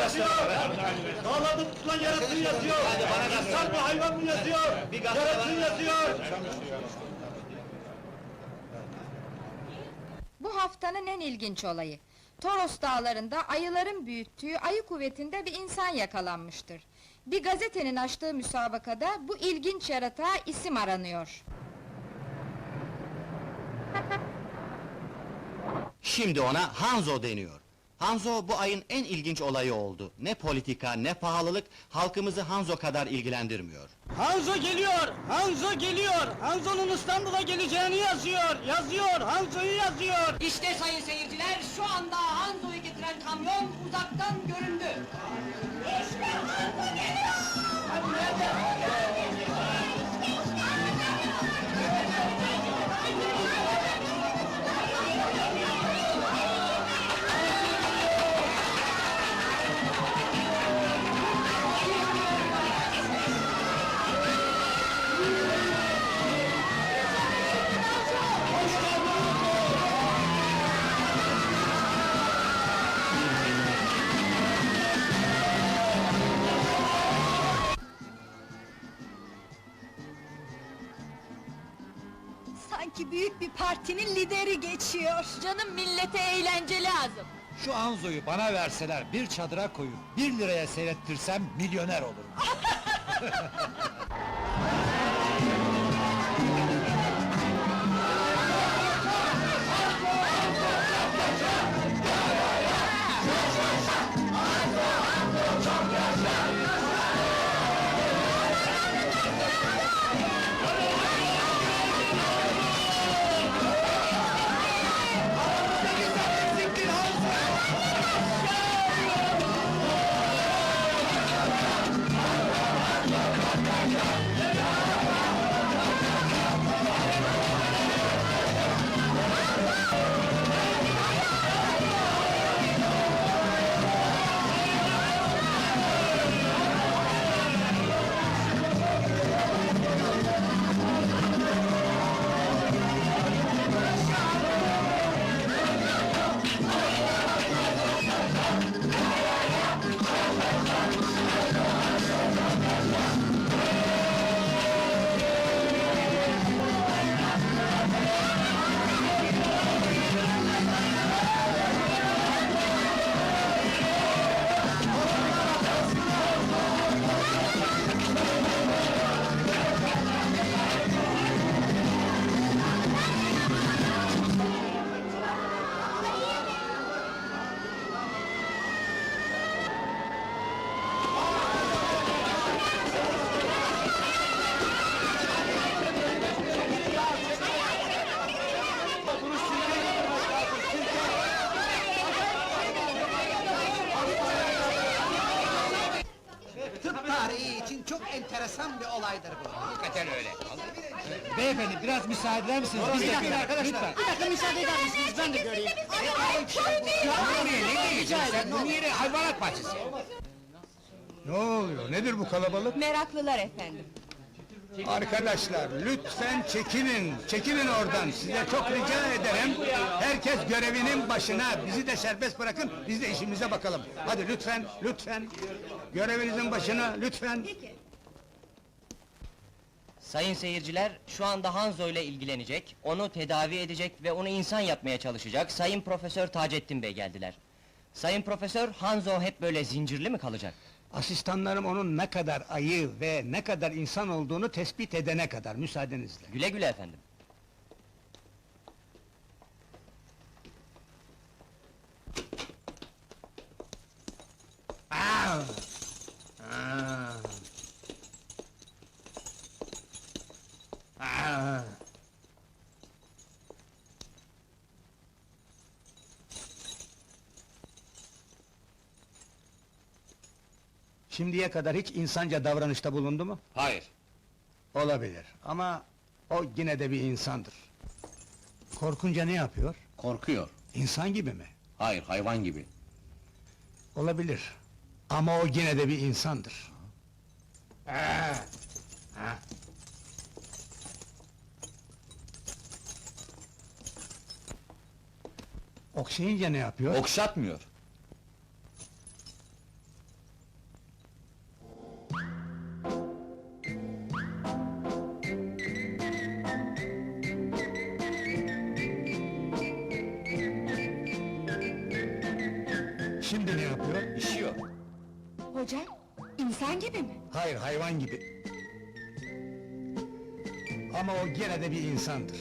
yazıyor? Dağlarda yarasın yazıyor. İnsan mı hayvan mı yazıyor? Yarasın yazıyor. Bu haftanın en ilginç olayı. Toros dağlarında ayıların büyüttüğü ayı kuvvetinde bir insan yakalanmıştır. Bir gazetenin açtığı müsabakada bu ilginç yaratığa isim aranıyor. Şimdi ona Hanzo deniyor. Hanzo bu ayın en ilginç olayı oldu. Ne politika ne pahalılık halkımızı Hanzo kadar ilgilendirmiyor. Hanzo geliyor! Hanzo geliyor! Hanzo'nun İstanbul'a geleceğini yazıyor! Yazıyor! Hanzo'yu yazıyor! İşte sayın seyirciler, şu anda Hanzo'yu getiren kamyon uzaktan göründü. İşte Hanzo geliyor! Sanki büyük bir partinin lideri geçiyor. Canım millete eğlence lazım. Şu Anzo'yu bana verseler bir çadıra koyup bir liraya seyrettirsem milyoner olurum. çok enteresan bir olaydır bu. Hakikaten öyle. Beyefendi biraz müsaade eder misiniz? Biz de görelim, lütfen. Bir dakika müsaade eder misiniz? Ben de göreyim. Ne diyeceksin? Bu yeri hayvanat bahçesi. Ne oluyor? Nedir bu kalabalık? Meraklılar efendim. Arkadaşlar lütfen çekinin, çekinin oradan. Size çok rica ederim. Herkes görevinin başına. Bizi de serbest bırakın, biz de işimize bakalım. Hadi lütfen, lütfen. Görevinizin başına, lütfen. Sayın seyirciler, şu anda Hanzo ile ilgilenecek, onu tedavi edecek ve onu insan yapmaya çalışacak Sayın Profesör Taceddin Bey geldiler. Sayın Profesör, Hanzo hep böyle zincirli mi kalacak? Asistanlarım onun ne kadar ayı ve ne kadar insan olduğunu tespit edene kadar, müsaadenizle. Güle güle efendim. Şimdiye kadar hiç insanca davranışta bulundu mu? Hayır. Olabilir ama o yine de bir insandır. Korkunca ne yapıyor? Korkuyor. İnsan gibi mi? Hayır, hayvan gibi. Olabilir. Ama o yine de bir insandır. Aa! Ha? Okşayınca ne yapıyor? Okşatmıyor. Şimdi ne yapıyor? İşiyor. Hocam, insan gibi mi? Hayır, hayvan gibi. Ama o gene de bir insandır.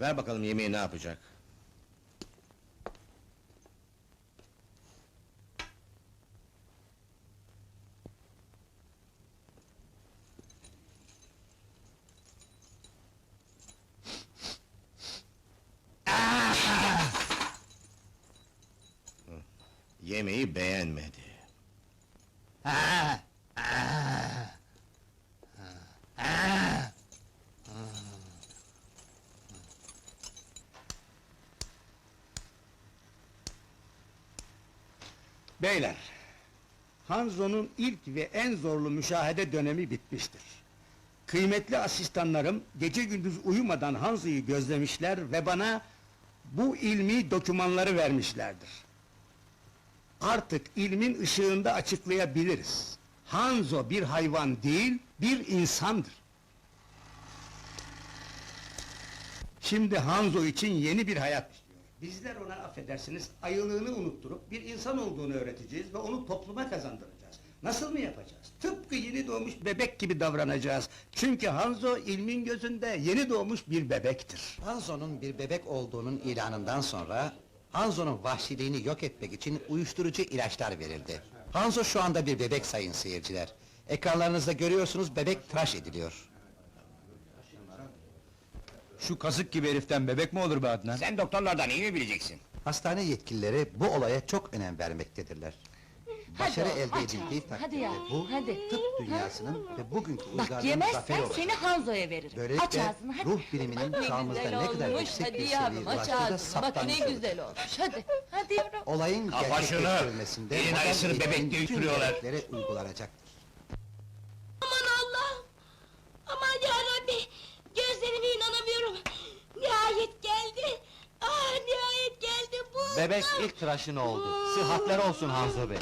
Ver bakalım yemeği ne yapacak? Yemeği beğenmedi. Beyler, Hanzo'nun ilk ve en zorlu müşahede dönemi bitmiştir. Kıymetli asistanlarım gece gündüz uyumadan Hanzo'yu gözlemişler ve bana bu ilmi dokümanları vermişlerdir. Artık ilmin ışığında açıklayabiliriz. Hanzo bir hayvan değil, bir insandır. Şimdi Hanzo için yeni bir hayat. Bizler ona affedersiniz ayılığını unutturup bir insan olduğunu öğreteceğiz ve onu topluma kazandıracağız. Nasıl mı yapacağız? Tıpkı yeni doğmuş bebek gibi davranacağız. Çünkü Hanzo ilmin gözünde yeni doğmuş bir bebektir. Hanzo'nun bir bebek olduğunun ilanından sonra... ...Hanzo'nun vahşiliğini yok etmek için uyuşturucu ilaçlar verildi. Hanzo şu anda bir bebek sayın seyirciler. Ekranlarınızda görüyorsunuz bebek tıraş ediliyor. Şu kazık gibi heriften bebek mi olur be Adnan? Sen doktorlardan iyi mi bileceksin? Hastane yetkilileri bu olaya çok önem vermektedirler. Başarı oğlum, elde aç edildiği ağzını, hadi takdirde yavrum, bu hadi. tıp dünyasının ve bugünkü Bak uygarlığın zaferi yemezsen olacak. seni Hanzo'ya veririm. Aç Böylelikle ağzını hadi. ruh biliminin Bak ne çağımızda ne kadar yüksek hadi bir yavrum, seviyeye aç ulaştığı da ağzını. Bak saptanmış ne olur. güzel olmuş, hadi, hadi yavrum. Olayın Kafa şunu! gerçekleştirilmesinde Elin modern ayısını eğitimin bebek tüm uygulanacaktır. Bebek ilk tıraşın oldu. Sıhhatler olsun Hanzo Bey.